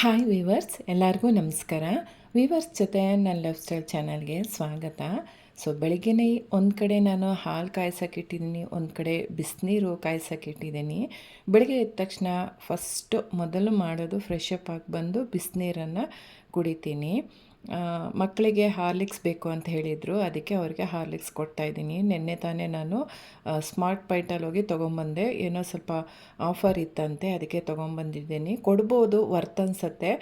Hi viewers ಎಲ್ಲರಿಗೂ ನಮಸ್ಕಾರ. Viewers ಜೊತೆ ನನ್ನ ಲೈಫ್ ಸ್ಟೈಲ್ ಚಾನಲ್ಗೆ ಸ್ವಾಗತ. ಸೊ ಬೆಳಿಗ್ಗೆನೇ ಒಂದು ಕಡೆ ನಾನು ಹಾಲು ಕಾಯ್ಸೋಕ್ಕಿಟ್ಟಿದ್ದೀನಿ ಒಂದು ಕಡೆ ಬಿಸಿನೀರು ಇಟ್ಟಿದ್ದೀನಿ ಬೆಳಗ್ಗೆ ಎದ್ದ ತಕ್ಷಣ ಫಸ್ಟು ಮೊದಲು ಮಾಡೋದು ಫ್ರೆಶ್ ಅಪ್ ಆಗಿ ಬಂದು ಬಿಸಿನೀರನ್ನು ಕುಡಿತೀನಿ. ಮಕ್ಕಳಿಗೆ ಹಾರ್ಲಿಕ್ಸ್ ಬೇಕು ಅಂತ ಹೇಳಿದರು. ಅದಕ್ಕೆ ಅವ್ರಿಗೆ ಹಾರ್ಲಿಕ್ಸ್ ಕೊಡ್ತಾಯಿದ್ದೀನಿ ನಿನ್ನೆ ತಾನೇ ನಾನು ಸ್ಮಾರ್ಟ್ ಪೈಟಲ್ಲಿ ಹೋಗಿ ತೊಗೊಂಬಂದೆ. ಏನೋ ಸ್ವಲ್ಪ ಆಫರ್ ಇತ್ತಂತೆ, ಅದಕ್ಕೆ ತೊಗೊಂಬಂದಿದ್ದೀನಿ. ಕೊಡ್ಬೋದು, ವರ್ತ್ ಅನ್ಸತ್ತೆ.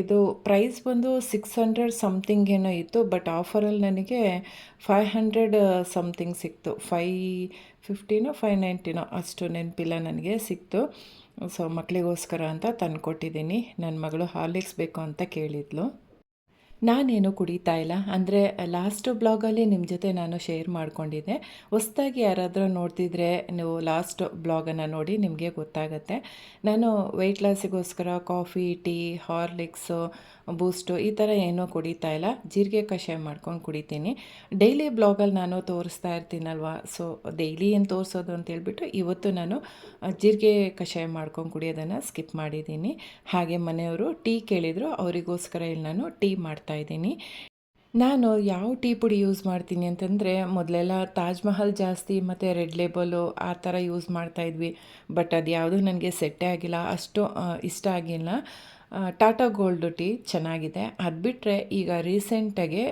ಇದು ಪ್ರೈಸ್ ಬಂದು ಸಿಕ್ಸ್ ಹಂಡ್ರೆಡ್ ಸಮಥಿಂಗ್ ಏನೋ ಇತ್ತು, ಬಟ್ ಆಫರಲ್ಲಿ ನನಗೆ ಫೈ ಹಂಡ್ರೆಡ್ ಸಮಥಿಂಗ್ ಸಿಕ್ತು. ಫೈ ಫಿಫ್ಟೀನೋ, ಫೈವ್ ನೈಂಟಿನೋ ಅಷ್ಟು ನೆನಪಿಲ್ಲ ನನಗೆ, ಸಿಕ್ತು. ಸೊ ಮಕ್ಕಳಿಗೋಸ್ಕರ ಅಂತ ತಂದು ಕೊಟ್ಟಿದ್ದೀನಿ ನನ್ನ ಮಗಳು ಹಾರ್ಲಿಕ್ಸ್ ಬೇಕು ಅಂತ ಕೇಳಿದ್ಲು. ನಾನೇನು ಕುಡಿತಾ ಇಲ್ಲ. ಅಂದರೆ ಲಾಸ್ಟ್ ಬ್ಲಾಗಲ್ಲಿ ನಿಮ್ಮ ಜೊತೆ ನಾನು ಶೇರ್ ಮಾಡ್ಕೊಂಡಿದ್ದೆ. ಹೊಸ್ದಾಗಿ ಯಾರಾದರೂ ನೋಡ್ತಿದ್ರೆ ನೀವು ಲಾಸ್ಟ್ ಬ್ಲಾಗನ್ನು ನೋಡಿ ನಿಮಗೆ ಗೊತ್ತಾಗುತ್ತೆ. ನಾನು ವೆಯ್ಟ್ ಲಾಸಿಗೋಸ್ಕರ ಕಾಫಿ ಟೀ ಹಾರ್ಲಿಕ್ಸು ಬೂಸ್ಟು ಈ ಥರ ಏನೂ ಕುಡಿತಾ ಇಲ್ಲ. ಜೀರಿಗೆ ಕಷಾಯ ಮಾಡ್ಕೊಂಡು ಕುಡಿತೀನಿ. ಡೈಲಿ ಬ್ಲಾಗಲ್ಲಿ ನಾನು ತೋರಿಸ್ತಾ ಇರ್ತೀನಲ್ವ? ಸೊ, ಡೈಲಿ ಏನು ತೋರಿಸೋದು ಅಂತ ಹೇಳ್ಬಿಟ್ಟು ಇವತ್ತು ನಾನು ಜೀರಿಗೆ ಕಷಾಯ ಮಾಡ್ಕೊಂಡು ಕುಡಿಯೋದನ್ನು ಸ್ಕಿಪ್ ಮಾಡಿದ್ದೀನಿ. ಹಾಗೆ ಮನೆಯವರು ಟೀ ಕೇಳಿದರು, ಅವರಿಗೋಸ್ಕರ ಇಲ್ಲಿ ನಾನು ಟೀ ಮಾಡ್ತಾಯಿದ್ದೀನಿ ನಾನು ಯಾವ ಟೀ ಪುಡಿ ಯೂಸ್ ಮಾಡ್ತೀನಿ ಅಂತಂದರೆ, ಮೊದಲೆಲ್ಲ ತಾಜ್ ಮಹಲ್ ಜಾಸ್ತಿ ಮತ್ತು ರೆಡ್ ಲೇಬಲು ಆ ಥರ ಯೂಸ್ ಮಾಡ್ತಾಯಿದ್ವಿ ಬಟ್ ಅದು ಯಾವುದೂ ನನಗೆ ಸೆಟ್ಟೇ ಆಗಿಲ್ಲ, ಅಷ್ಟು ಇಷ್ಟ ಆಗಿಲ್ಲ. ಟಾಟಾ ಗೋಲ್ಡ್ ಟೀ ಚೆನ್ನಾಗಿದೆ. ಅದು ಬಿಟ್ಟರೆ ಈಗ ರೀಸೆಂಟಾಗಿ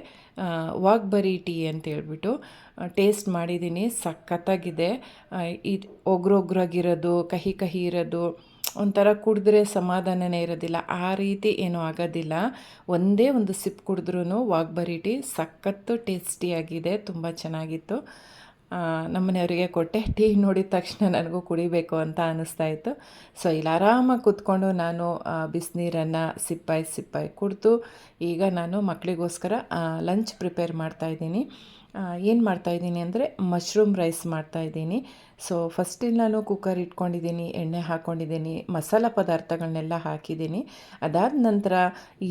ವಾಗ್ಬರಿ ಟೀ ಅಂತ ಹೇಳ್ಬಿಟ್ಟು ಟೇಸ್ಟ್ ಮಾಡಿದ್ದೀನಿ ಸಖತ್ತಾಗಿದೆ. ಇದು ಒಗ್ರೊಗ್ರಾಗಿರೋದು, ಕಹಿ ಕಹಿ ಇರೋದು, ಒಂಥರ ಕುಡಿದ್ರೆ ಸಮಾಧಾನನೇ ಇರೋದಿಲ್ಲ. ಆ ರೀತಿ ಏನೂ ಆಗೋದಿಲ್ಲ. ಒಂದೇ ಒಂದು ಸಿಪ್ ಕುಡಿದ್ರೂ ವಾಗ್ಬರಿ ಟೀ ಸಖತ್ತು ಟೇಸ್ಟಿಯಾಗಿದೆ. ತುಂಬ ಚೆನ್ನಾಗಿತ್ತು. ನಮ್ಮನೆಯವರಿಗೆ ಕೊಟ್ಟೆ, ಟೀ ನೋಡಿದ ತಕ್ಷಣ ನನಗೂ ಕುಡಿಬೇಕು ಅಂತ ಇತ್ತು. ಸೊ, ಇಲ್ಲಿ ಆರಾಮಾಗಿ ಕೂತ್ಕೊಂಡು ನಾನು ಬಿಸಿನೀರನ್ನು ಸಿಪ್ಪಾಯಿ ಸಿಪ್ಪಾಯಿ ಕುಡಿದು, ಈಗ ನಾನು ಮಕ್ಕಳಿಗೋಸ್ಕರ ಲಂಚ್ ಪ್ರಿಪೇರ್ ಮಾಡ್ತಾಯಿದ್ದೀನಿ ಏನು ಮಾಡ್ತಾಯಿದ್ದೀನಿ ಅಂದರೆ ಮಶ್ರೂಮ್ ರೈಸ್ ಮಾಡ್ತಾಯಿದ್ದೀನಿ ಸೊ ಫಸ್ಟಿಂದ ನಾನು ಕುಕ್ಕರ್ ಇಟ್ಕೊಂಡಿದ್ದೀನಿ, ಎಣ್ಣೆ ಹಾಕ್ಕೊಂಡಿದ್ದೀನಿ ಮಸಾಲ ಪದಾರ್ಥಗಳನ್ನೆಲ್ಲ ಹಾಕಿದ್ದೀನಿ. ಅದಾದ ನಂತರ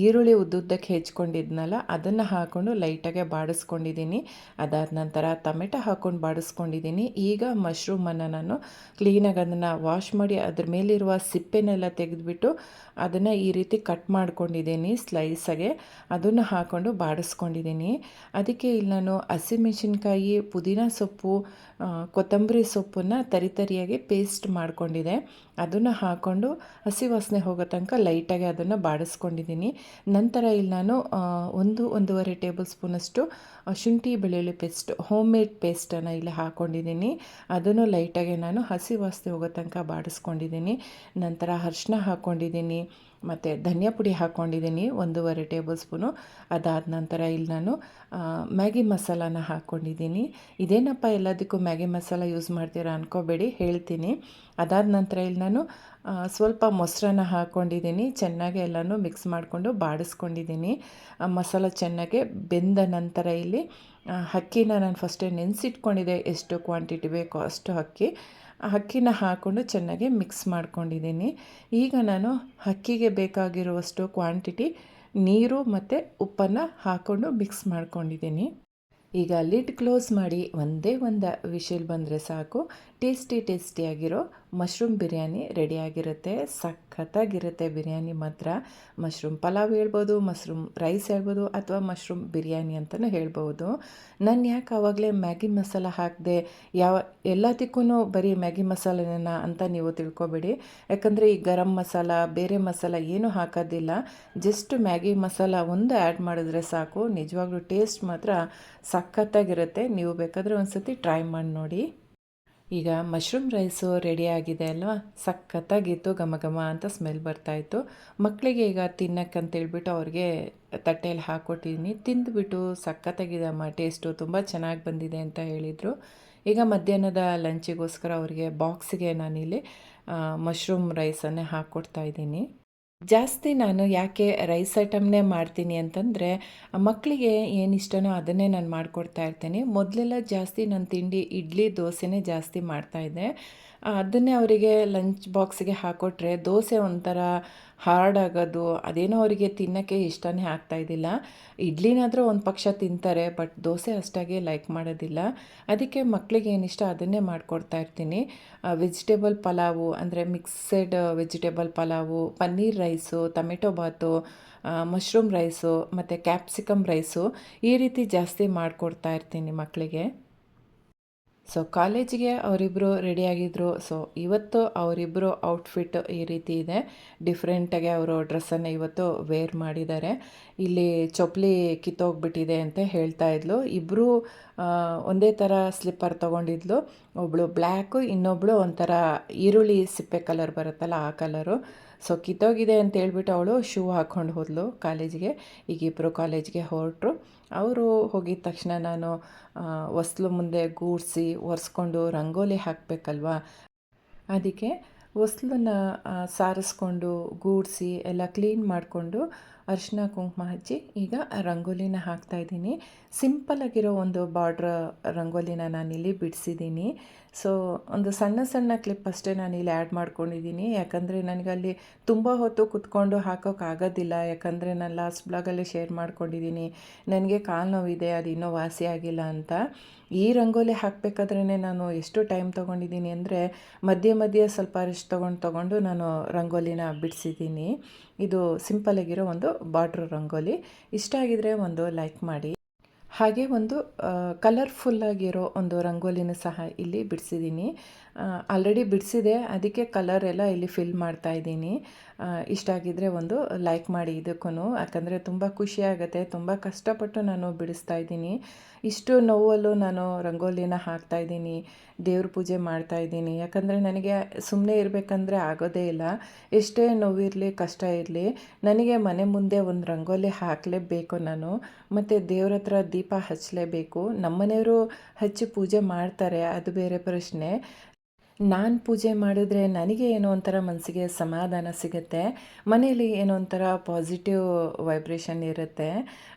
ಈರುಳ್ಳಿ ಉದ್ದುದ್ದಕ್ಕೆ ಹೆಚ್ಕೊಂಡಿದ್ನಲ್ಲ, ಅದನ್ನು ಹಾಕ್ಕೊಂಡು ಲೈಟಾಗೆ ಬಾಡಿಸ್ಕೊಂಡಿದ್ದೀನಿ. ಅದಾದ ನಂತರ ಟೊಮೆಟೊ ಹಾಕ್ಕೊಂಡು ಬಾಡಿಸ್ಕೊಂಡಿದ್ದೀನಿ. ಈಗ ಮಶ್ರೂಮನ್ನು ನಾನು ಕ್ಲೀನಾಗಿ ಅದನ್ನು ವಾಶ್ ಮಾಡಿ ಅದ್ರ ಮೇಲಿರುವ ಸಿಪ್ಪೆನೆಲ್ಲ ತೆಗೆದುಬಿಟ್ಟು ಅದನ್ನು ಈ ರೀತಿ ಕಟ್ ಮಾಡ್ಕೊಂಡಿದ್ದೀನಿ ಸ್ಲೈಸಾಗೆ ಅದನ್ನು ಹಾಕ್ಕೊಂಡು ಬಾಡಿಸ್ಕೊಂಡಿದ್ದೀನಿ. ಅದಕ್ಕೆ ಇಲ್ಲಿ ನಾನು ಹಸಿಮೆಣಸಿನ್ಕಾಯಿ ಪುದೀನ ಸೊಪ್ಪು ಕೊತ್ತಂಬರಿ ಸೊಪ್ಪನ್ನು ತರಿತರಿಯಾಗಿ ಪೇಸ್ಟ್ ಮಾಡ್ಕೊಂಡಿದೆ. ಅದನ್ನು ಹಾಕ್ಕೊಂಡು ಹಸಿ ವಾಸನೆ ಹೋಗೋ ತನಕ ಲೈಟಾಗಿ ಅದನ್ನು ಬಾಡಿಸ್ಕೊಂಡಿದ್ದೀನಿ. ನಂತರ ಇಲ್ಲಿ ನಾನು ಒಂದು, ಒಂದೂವರೆ ಟೇಬಲ್ ಸ್ಪೂನಷ್ಟು ಶುಂಠಿ ಬೆಳ್ಳುಳ್ಳಿ ಪೇಸ್ಟ್ ಹೋಮ್ ಮೇಡ್ ಪೇಸ್ಟನ್ನು ಇಲ್ಲಿ ಹಾಕ್ಕೊಂಡಿದ್ದೀನಿ ಅದನ್ನು ಲೈಟಾಗಿ ನಾನು ಹಸಿ ವಾಸನೆ ಹೋಗೋ ತನಕ ಬಾಡಿಸ್ಕೊಂಡಿದ್ದೀನಿ. ನಂತರ ಅರ್ಶಿನ ಹಾಕ್ಕೊಂಡಿದ್ದೀನಿ ಮತ್ತು ಧನಿಯಾ ಪುಡಿ ಹಾಕ್ಕೊಂಡಿದ್ದೀನಿ ಒಂದೂವರೆ ಟೇಬಲ್ ಸ್ಪೂನು. ಅದಾದ ನಂತರ ಇಲ್ಲಿ ನಾನು ಮ್ಯಾಗಿ ಮಸಾಲಾನ ಹಾಕ್ಕೊಂಡಿದ್ದೀನಿ ಇದೇನಪ್ಪ ಎಲ್ಲದಕ್ಕೂ ಮ್ಯಾಗಿ ಮಸಾಲ ಯೂಸ್ ಮಾಡ್ತೀರಾ ಅನ್ಕೋಬೇಡಿ, ಹೇಳ್ತೀನಿ. ಅದಾದ ನಂತರ ಇಲ್ಲಿ ನಾನು ಸ್ವಲ್ಪ ಮೊಸರನ್ನ ಹಾಕ್ಕೊಂಡಿದ್ದೀನಿ ಚೆನ್ನಾಗಿ ಎಲ್ಲನೂ ಮಿಕ್ಸ್ ಮಾಡಿಕೊಂಡು ಬಾಡಿಸ್ಕೊಂಡಿದ್ದೀನಿ. ಮಸಾಲ ಚೆನ್ನಾಗಿ ಬೆಂದ ನಂತರ ಇಲ್ಲಿ ಅಕ್ಕಿನ ನಾನು ಫಸ್ಟೇ ನೆನೆಸಿಟ್ಕೊಂಡಿದ್ದೆ ಎಷ್ಟು ಕ್ವಾಂಟಿಟಿ ಬೇಕೋ ಅಷ್ಟು ಅಕ್ಕಿ ಅಕ್ಕಿನ ಹಾಕ್ಕೊಂಡು ಚೆನ್ನಾಗಿ ಮಿಕ್ಸ್ ಮಾಡ್ಕೊಂಡಿದ್ದೀನಿ. ಈಗ ನಾನು ಅಕ್ಕಿಗೆ ಬೇಕಾಗಿರುವಷ್ಟು ಕ್ವಾಂಟಿಟಿ ನೀರು ಮತ್ತು ಉಪ್ಪನ್ನು ಹಾಕ್ಕೊಂಡು ಮಿಕ್ಸ್ ಮಾಡ್ಕೊಂಡಿದ್ದೀನಿ. ಈಗ ಲಿಡ್ ಕ್ಲೋಸ್ ಮಾಡಿ ಒಂದೇ ಒಂದು ವಿಷಲ್ ಬಂದರೆ ಸಾಕು. ಟೇಸ್ಟಿ ಟೇಸ್ಟಿಯಾಗಿರೋ ಮಶ್ರೂಮ್ ಬಿರಿಯಾನಿ ರೆಡಿಯಾಗಿರುತ್ತೆ. ಸಖತ್ತಾಗಿರುತ್ತೆ ಬಿರಿಯಾನಿ ಮಾತ್ರ. ಮಶ್ರೂಮ್ ಪಲಾವ್ ಹೇಳ್ಬೋದು, ಮಶ್ರೂಮ್ ರೈಸ್ ಹೇಳ್ಬೋದು, ಅಥವಾ ಮಶ್ರೂಮ್ ಬಿರಿಯಾನಿ ಅಂತಲೂ ಹೇಳ್ಬೋದು. ನಾನು ಯಾಕೆ ಆವಾಗಲೇ ಮ್ಯಾಗಿ ಮಸಾಲ ಹಾಕಿದೆ? ಯಾವ ಎಲ್ಲದಕ್ಕೂ ಬರೀ ಮ್ಯಾಗಿ ಮಸಾಲೆನ ಅಂತ ನೀವು ತಿಳ್ಕೊಬೇಡಿ. ಯಾಕಂದರೆ ಈ ಗರಂ ಮಸಾಲ, ಬೇರೆ ಮಸಾಲ ಏನೂ ಹಾಕೋದಿಲ್ಲ. ಜಸ್ಟ್ ಮ್ಯಾಗಿ ಮಸಾಲ ಒಂದು ಆ್ಯಡ್ ಮಾಡಿದ್ರೆ ಸಾಕು. ನಿಜವಾಗ್ಲೂ ಟೇಸ್ಟ್ ಮಾತ್ರ ಸಖತ್ತಾಗಿರುತ್ತೆ. ನೀವು ಬೇಕಾದರೆ ಒಂದು ಸತಿ ಟ್ರೈ ಮಾಡಿ ನೋಡಿ. ಈಗ ಮಶ್ರೂಮ್ ರೈಸು ರೆಡಿ ಆಗಿದೆ ಅಲ್ವಾ? ಸಖತ್ತಾಗಿತ್ತು, ಘಮ ಘಮ ಅಂತ ಸ್ಮೆಲ್ ಬರ್ತಾಯಿತ್ತು ಮಕ್ಕಳಿಗೆ ಈಗ ತಿನ್ನಕ್ಕಂತೇಳ್ಬಿಟ್ಟು ಅವ್ರಿಗೆ ತಟ್ಟೆಯಲ್ಲಿ ಹಾಕ್ಕೊಟ್ಟಿದ್ದೀನಿ ತಿಂದುಬಿಟ್ಟು ಸಖತ್ತಾಗಿದೆ ಅಮ್ಮ ಟೇಸ್ಟು ತುಂಬ ಚೆನ್ನಾಗಿ ಬಂದಿದೆ ಅಂತ ಹೇಳಿದರು. ಈಗ ಮಧ್ಯಾಹ್ನದ ಲಂಚಿಗೋಸ್ಕರ ಅವರಿಗೆ ಬಾಕ್ಸಿಗೆ ನಾನಿಲ್ಲಿ ಮಶ್ರೂಮ್ ರೈಸನ್ನೇ ಹಾಕ್ಕೊಡ್ತಾ ಇದ್ದೀನಿ. ಜಾಸ್ತಿ ನಾನು ಯಾಕೆ ರೈಸ್ ಐಟಮ್ನೇ ಮಾಡ್ತೀನಿ ಅಂತಂದರೆ ಮಕ್ಕಳಿಗೆ ಏನು ಇಷ್ಟನೋ ಅದನ್ನೇ ನಾನು ಮಾಡಿಕೊಡ್ತಾ ಇರ್ತೀನಿ. ಮೊದಲೆಲ್ಲ ಜಾಸ್ತಿ ನಾನು ತಿಂಡಿ ಇಡ್ಲಿ ದೋಸೆನೇ ಜಾಸ್ತಿ ಮಾಡ್ತಾಯಿದ್ದೆ ಅದನ್ನೇ ಅವರಿಗೆ ಲಂಚ್ ಬಾಕ್ಸ್ಗೆ ಹಾಕ್ಕೊಟ್ರೆ ದೋಸೆ ಒಂಥರ ಹಾರ್ಡ್ ಆಗೋದು ಅದೇನೋ ಅವರಿಗೆ ತಿನ್ನೋಕ್ಕೆ ಇಷ್ಟನೇ ಆಗ್ತಾಯಿದ್ದಿಲ್ಲ ಇಡ್ಲಿನಾದರೂ ಒಂದು ಪಕ್ಷ ತಿಂತಾರೆ, ಬಟ್ ದೋಸೆ ಅಷ್ಟಾಗಿ ಲೈಕ್ ಮಾಡೋದಿಲ್ಲ. ಅದಕ್ಕೆ ಮಕ್ಕಳಿಗೆ ಏನಿಷ್ಟ ಅದನ್ನೇ ಮಾಡಿಕೊಡ್ತಾ ಇರ್ತೀನಿ. ವೆಜಿಟೇಬಲ್ ಪಲಾವು, ಅಂದರೆ mixed vegetable pulao, paneer rice, tomato bath mushroom rice, ಮತ್ತು ಕ್ಯಾಪ್ಸಿಕಮ್ ರೈಸು ಈ ರೀತಿ ಜಾಸ್ತಿ ಮಾಡಿಕೊಡ್ತಾ ಇರ್ತೀನಿ ಮಕ್ಕಳಿಗೆ ಸೊ ಕಾಲೇಜಿಗೆ ಅವರಿಬ್ಬರು ರೆಡಿಯಾಗಿದ್ದರು ಸೊ ಇವತ್ತು ಅವರಿಬ್ಬರು ಔಟ್ಫಿಟ್ ಈ ರೀತಿ ಇದೆ. ಡಿಫ್ರೆಂಟಾಗಿ ಅವರು ಡ್ರೆಸ್ಸನ್ನು ಇವತ್ತು ವೇರ್ ಮಾಡಿದ್ದಾರೆ. ಇಲ್ಲಿ ಚೊಪ್ಲಿ ಕಿತ್ತೋಗ್ಬಿಟ್ಟಿದೆ ಅಂತ ಹೇಳ್ತಾ ಇದ್ಲು. ಇಬ್ಬರು ಒಂದೇ ಥರ ಸ್ಲಿಪ್ಪರ್ ತೊಗೊಂಡಿದ್ಲು. ಒಬ್ಬಳು ಬ್ಲ್ಯಾಕು ಇನ್ನೊಬ್ಬಳು ಒಂಥರ ಈರುಳ್ಳಿ ಸಿಪ್ಪೆ ಕಲರ್ ಬರುತ್ತಲ್ಲ ಆ ಕಲರು ಸೊ ಕಿತ್ತೋಗಿದೆ ಅಂತ ಹೇಳ್ಬಿಟ್ಟು ಅವಳು ಶೂ ಹಾಕ್ಕೊಂಡು ಹೋದಳು ಕಾಲೇಜಿಗೆ. ಈಗ ಇಬ್ಬರು ಕಾಲೇಜ್ಗೆ ಹೊರಟರು. ಅವರು ಹೋಗಿದ ತಕ್ಷಣ ನಾನು ಹೊಸ್ಲು ಮುಂದೆ ಗೂಡಿಸಿ, ಒರೆಸ್ಕೊಂಡು ರಂಗೋಲಿ ಹಾಕಬೇಕಲ್ವಾ? ಅದಕ್ಕೆ ಹೊಸ್ಲನ್ನ ಸಾರಿಸ್ಕೊಂಡು ಗೂಡಿಸಿ ಎಲ್ಲ ಕ್ಲೀನ್ ಮಾಡಿಕೊಂಡು ಅರಿಶಿನ ಕುಂಕುಮ ಹಚ್ಚಿ ಈಗ ರಂಗೋಲಿನ ಹಾಕ್ತಾ ಇದ್ದೀನಿ. ಸಿಂಪಲಾಗಿರೋ ಒಂದು ಬಾರ್ಡ್ರ್ ರಂಗೋಲಿನ ನಾನಿಲ್ಲಿ ಬಿಡಿಸಿದ್ದೀನಿ. ಸೊ ಒಂದು ಸಣ್ಣ ಸಣ್ಣ ಕ್ಲಿಪ್ ಅಷ್ಟೇ ನಾನು ಇಲ್ಲಿ ಆ್ಯಡ್ ಮಾಡ್ಕೊಂಡಿದ್ದೀನಿ. ಯಾಕಂದರೆ ನನಗಲ್ಲಿ ತುಂಬ ಹೊತ್ತು ಕುತ್ಕೊಂಡು ಹಾಕೋಕ್ಕಾಗೋದಿಲ್ಲ ಯಾಕಂದರೆ ನಾನು ಲಾಸ್ಟ್ ಬ್ಲಾಗಲ್ಲಿ ಶೇರ್ ಮಾಡ್ಕೊಂಡಿದ್ದೀನಿ. ನನಗೆ ಕಾಲು ನೋವಿದೆ, ಅದು ಇನ್ನೂ ವಾಸಿ ಆಗಿಲ್ಲ ಅಂತ. ಈ ರಂಗೋಲಿ ಹಾಕಬೇಕಾದ್ರೇ ನಾನು ಎಷ್ಟು ಟೈಮ್ ತೊಗೊಂಡಿದ್ದೀನಿ ಅಂದರೆ ಮಧ್ಯೆ ಮಧ್ಯೆ ಸ್ವಲ್ಪ ರೆಸ್ಟ್ ತೊಗೊಂಡು ತೊಗೊಂಡು ನಾನು ರಂಗೋಲಿನ ಬಿಡಿಸಿದ್ದೀನಿ. ಇದು ಸಿಂಪಲಾಗಿರೋ ಒಂದು ಬಾರ್ಡ್ರ್ ರಂಗೋಲಿ. ಇಷ್ಟ ಆಗಿದ್ರೆ ಒಂದು ಲೈಕ್ ಮಾಡಿ. ಹಾಗೆ ಒಂದು ಕಲರ್ಫುಲ್ಲಾಗಿರೋ ಒಂದು ರಂಗೋಲಿನ ಸಹ ಇಲ್ಲಿ ಬಿಡಿಸಿದ್ದೀನಿ. ಆಲ್ರೆಡಿ ಬಿಡಿಸಿದೆ. ಅದಕ್ಕೆ ಕಲರ್ ಎಲ್ಲ ಇಲ್ಲಿ ಫಿಲ್ ಮಾಡ್ತಾ ಇದ್ದೀನಿ. ಇಷ್ಟ ಆಗಿದ್ದರೆ ಒಂದು ಲೈಕ್ ಮಾಡಿ ಇದಕ್ಕೂ ಯಾಕಂದರೆ ತುಂಬ ಖುಷಿ ಆಗುತ್ತೆ. ತುಂಬ ಕಷ್ಟಪಟ್ಟು ನಾನು ಬಿಡಿಸ್ತಾ ಇದ್ದೀನಿ. ಇಷ್ಟು ನೋವಲ್ಲೂ ನಾನು ರಂಗೋಲಿನ ಹಾಕ್ತಾ ಇದ್ದೀನಿ. ದೇವ್ರ ಪೂಜೆ ಮಾಡ್ತಾ ಇದ್ದೀನಿ. ಯಾಕಂದರೆ ನನಗೆ ಸುಮ್ಮನೆ ಇರಬೇಕಂದ್ರೆ ಆಗೋದೇ ಇಲ್ಲ. ಎಷ್ಟೇ ನೋವಿರಲಿ, ಕಷ್ಟ ಇರಲಿ, ನನಗೆ ಮನೆ ಮುಂದೆ ಒಂದು ರಂಗೋಲಿ ಹಾಕಲೇಬೇಕು ನಾನು. ಮತ್ತು ದೇವ್ರ ಹತ್ರ ದೀಪ ಹಚ್ಚಲೇಬೇಕು ನಮ್ಮನೆಯವರು ಹಚ್ಚಿ ಪೂಜೆ ಮಾಡ್ತಾರೆ, ಅದು ಬೇರೆ ಪ್ರಶ್ನೆ. ನಾನು ಪೂಜೆ ಮಾಡಿದ್ರೆ ನನಗೆ ಏನೋ ಒಂಥರ ಮನಸ್ಸಿಗೆ ಸಮಾಧಾನ ಸಿಗುತ್ತೆ ಮನೇಲಿ ಏನೋ ಒಂಥರ ಪಾಸಿಟಿವ್ ವೈಬ್ರೇಷನ್ ಇರುತ್ತೆ.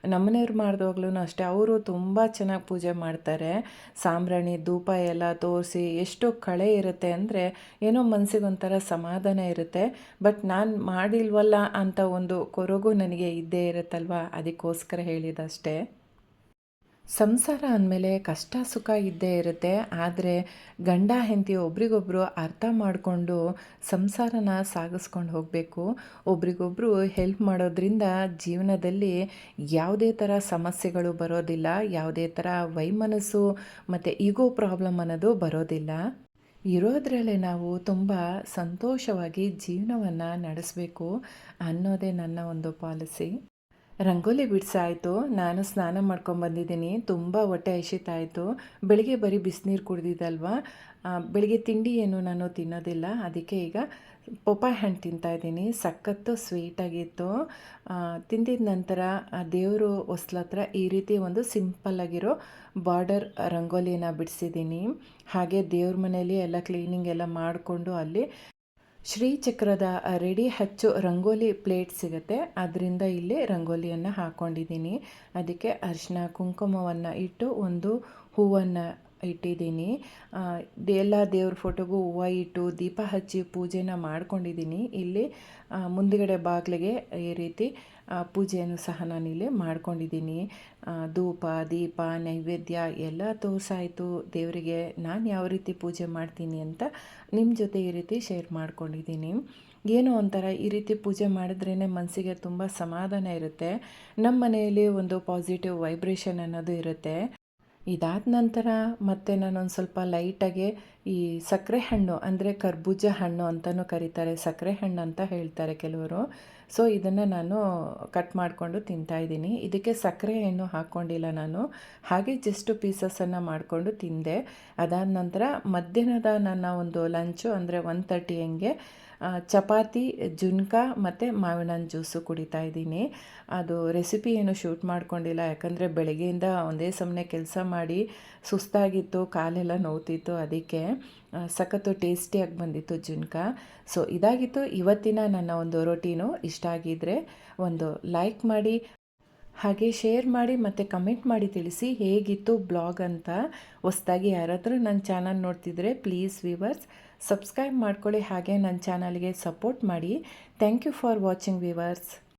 ನಮ್ಮನೆಯವ್ರು ಮಾಡಿದಾಗ್ಲೂ ಅಷ್ಟೇ, ಅವರು ತುಂಬ ಚೆನ್ನಾಗಿ ಪೂಜೆ ಮಾಡ್ತಾರೆ. ಸಾಂಬ್ರಾಣಿ, ಧೂಪ ಎಲ್ಲ ತೋರಿಸಿ ಎಷ್ಟು ಕಳೆ ಇರುತ್ತೆ ಅಂದರೆ ಏನೋ ಮನಸ್ಸಿಗೆ ಒಂಥರ ಸಮಾಧಾನ ಇರುತ್ತೆ. ಬಟ್ ನಾನು ಮಾಡಿಲ್ವಲ್ಲ ಅಂತ ಒಂದು ಕೊರಗು ನನಗೆ ಇದ್ದೇ ಇರುತ್ತಲ್ವ? ಅದಕ್ಕೋಸ್ಕರ ಹೇಳಿದಷ್ಟೇ. ಸಂಸಾರ ಅಂದಮೇಲೆ ಕಷ್ಟ ಸುಖ ಇದ್ದೇ ಇರುತ್ತೆ. ಆದರೆ ಗಂಡ ಹೆಂಡತಿ ಒಬ್ರಿಗೊಬ್ಬರು ಅರ್ಥ ಮಾಡಿಕೊಂಡು ಸಂಸಾರನ ಸಾಗಿಸ್ಕೊಂಡು ಹೋಗಬೇಕು. ಒಬ್ರಿಗೊಬ್ಬರು ಹೆಲ್ಪ್ ಮಾಡೋದ್ರಿಂದ ಜೀವನದಲ್ಲಿ ಯಾವುದೇ ಥರ ಸಮಸ್ಯೆಗಳು ಬರೋದಿಲ್ಲ. ಯಾವುದೇ ಥರ ವೈಮನಸ್ಸು ಮತ್ತು ಈಗೋ ಪ್ರಾಬ್ಲಮ್ ಅನ್ನೋದು ಬರೋದಿಲ್ಲ. ಇರೋದ್ರಲ್ಲೇ ನಾವು ತುಂಬ ಸಂತೋಷವಾಗಿ ಜೀವನವನ್ನು ನಡೆಸಬೇಕು ಅನ್ನೋದೇ ನನ್ನ ಒಂದು ಪಾಲಿಸಿ. ರಂಗೋಲಿ ಬಿಡಿಸಾಯಿತು. ನಾನು ಸ್ನಾನ ಮಾಡ್ಕೊಂಬಂದಿದ್ದೀನಿ ತುಂಬ ಹೊಟ್ಟೆ ಹಸಿತಾಯಿತು. ಬೆಳಿಗ್ಗೆ ಬರೀ ಬಿಸಿನೀರು ಕುಡ್ದಿದ್ದಲ್ವ? ಬೆಳಿಗ್ಗೆ ತಿಂಡಿ ಏನು ನಾನು ತಿನ್ನೋದಿಲ್ಲ. ಅದಕ್ಕೆ ಈಗ ಪಪ್ಪಾಯ ಹಣ್ಣು ತಿಂತಾಯಿದ್ದೀನಿ ಸಖತ್ತು ಸ್ವೀಟಾಗಿತ್ತು ತಿಂದಿದ ನಂತರ ದೇವರು ಹೊಸ್ಲತ್ರ ಈ ರೀತಿ ಒಂದು ಸಿಂಪಲ್ಲಾಗಿರೋ ಬಾರ್ಡರ್ ರಂಗೋಲಿನ ಬಿಡಿಸಿದ್ದೀನಿ. ಹಾಗೆ ದೇವ್ರ ಮನೆಯಲ್ಲಿ ಎಲ್ಲ ಕ್ಲೀನಿಂಗ್ ಎಲ್ಲ ಮಾಡಿಕೊಂಡು ಅಲ್ಲಿ ಶ್ರೀಚಕ್ರದ ರೆಡಿ ಹಚ್ಚು ರಂಗೋಲಿ ಪ್ಲೇಟ್ ಸಿಗುತ್ತೆ. ಅದರಿಂದ ಇಲ್ಲಿ ರಂಗೋಲಿಯನ್ನು ಹಾಕ್ಕೊಂಡಿದ್ದೀನಿ ಅದಕ್ಕೆ ಅರಿಶಿನ ಕುಂಕುಮವನ್ನು ಇಟ್ಟು ಒಂದು ಹೂವನ್ನು ಇಟ್ಟಿದ್ದೀನಿ. ಎಲ್ಲ ದೇವ್ರ ಫೋಟೋಗೂ ಹೂವು ಇಟ್ಟು ದೀಪ ಹಚ್ಚಿ ಪೂಜೆನ ಮಾಡ್ಕೊಂಡಿದ್ದೀನಿ. ಇಲ್ಲಿ ಮುಂದುಗಡೆ ಬಾಗಿಲಿಗೆ ಈ ರೀತಿ ಪೂಜೆಯನ್ನು ಸಹ ನಾನಿಲ್ಲಿ ಮಾಡ್ಕೊಂಡಿದ್ದೀನಿ. ಧೂಪ, ದೀಪ, ನೈವೇದ್ಯ ಎಲ್ಲ ತೋರ್ಸಾಯಿತು ದೇವರಿಗೆ ನಾನು ಯಾವ ರೀತಿ ಪೂಜೆ ಮಾಡ್ತೀನಿ ಅಂತ ನಿಮ್ಮ ಜೊತೆ ಈ ರೀತಿ ಶೇರ್ ಮಾಡ್ಕೊಂಡಿದ್ದೀನಿ. ಏನೋ ಒಂಥರ ಈ ರೀತಿ ಪೂಜೆ ಮಾಡಿದ್ರೇ ಮನಸ್ಸಿಗೆ ತುಂಬ ಸಮಾಧಾನ ಇರುತ್ತೆ. ನಮ್ಮ ಮನೆಯಲ್ಲಿ ಒಂದು ಪಾಸಿಟಿವ್ ವೈಬ್ರೇಷನ್ ಅನ್ನೋದು ಇರುತ್ತೆ. ಇದಾದ ನಂತರ ಮತ್ತೆ ನಾನೊಂದು ಸ್ವಲ್ಪ ಲೈಟಾಗಿ ಈ ಸಕ್ಕರೆ ಹಣ್ಣು, ಅಂದರೆ ಕರ್ಬೂಜ ಹಣ್ಣು ಅಂತಲೂ ಕರೀತಾರೆ ಸಕ್ಕರೆ ಹಣ್ಣು ಅಂತ ಹೇಳ್ತಾರೆ ಕೆಲವರು. ಸೊ ಇದನ್ನು ನಾನು ಕಟ್ ಮಾಡಿಕೊಂಡು ತಿಂತಾಯಿದ್ದೀನಿ ಇದಕ್ಕೆ ಸಕ್ಕರೆ ಏನು ಹಾಕ್ಕೊಂಡಿಲ್ಲ ನಾನು. ಹಾಗೆ ಜಸ್ಟ್ ಪೀಸಸನ್ನು ಮಾಡಿಕೊಂಡು ತಿಂದೆ. ಅದಾದ ನಂತರ ಮಧ್ಯಾಹ್ನದ ನನ್ನ ಒಂದು ಲಂಚು ಅಂದರೆ ಒನ್ ತರ್ಟಿ ಹಂಗೆ ಚಪಾತಿ, ಜುನ್ಕ ಮತ್ತು ಮಾವಿನ ಹಣ್ಣು ಜ್ಯೂಸು ಕುಡಿತಾ ಇದ್ದೀನಿ. ಅದು ರೆಸಿಪಿ ಏನು ಶೂಟ್ ಮಾಡ್ಕೊಂಡಿಲ್ಲ, ಯಾಕಂದರೆ ಬೆಳಗ್ಗೆಯಿಂದ ಒಂದೇ ಸಮನೆ ಕೆಲಸ ಮಾಡಿ ಸುಸ್ತಾಗಿತ್ತು, ಕಾಲೆಲ್ಲ ನೋವುತ್ತಿತ್ತು ಅದಕ್ಕೆ ಸಖತ್ತು ಟೇಸ್ಟಿಯಾಗಿ ಬಂದಿತ್ತು ಜುನ್ಕ. ಸೊ ಇದಾಗಿತ್ತು ಇವತ್ತಿನ ನನ್ನ ಒಂದು ರೊಟೀನು. ಇಷ್ಟ ಆಗಿದ್ದರೆ ಒಂದು ಲೈಕ್ ಮಾಡಿ, ಹಾಗೆ ಶೇರ್ ಮಾಡಿ ಮತ್ತು ಕಮೆಂಟ್ ಮಾಡಿ ತಿಳಿಸಿ ಹೇಗಿತ್ತು ಬ್ಲಾಗ್ ಅಂತ. ಹೊಸ್ದಾಗಿ ಯಾರಾದರೂ ನನ್ನ ಚಾನಲ್ ನೋಡ್ತಿದ್ರೆ, ಪ್ಲೀಸ್ ವಿವರ್ಸ್ ಸಬ್ಸ್ಕ್ರೈಬ್ ಮಾಡ್ಕೊಳ್ಳಿ ಹಾಗೆ ನನ್ನ ಚಾನಲ್ಗೆ ಸಪೋರ್ಟ್ ಮಾಡಿ. Thank you for watching viewers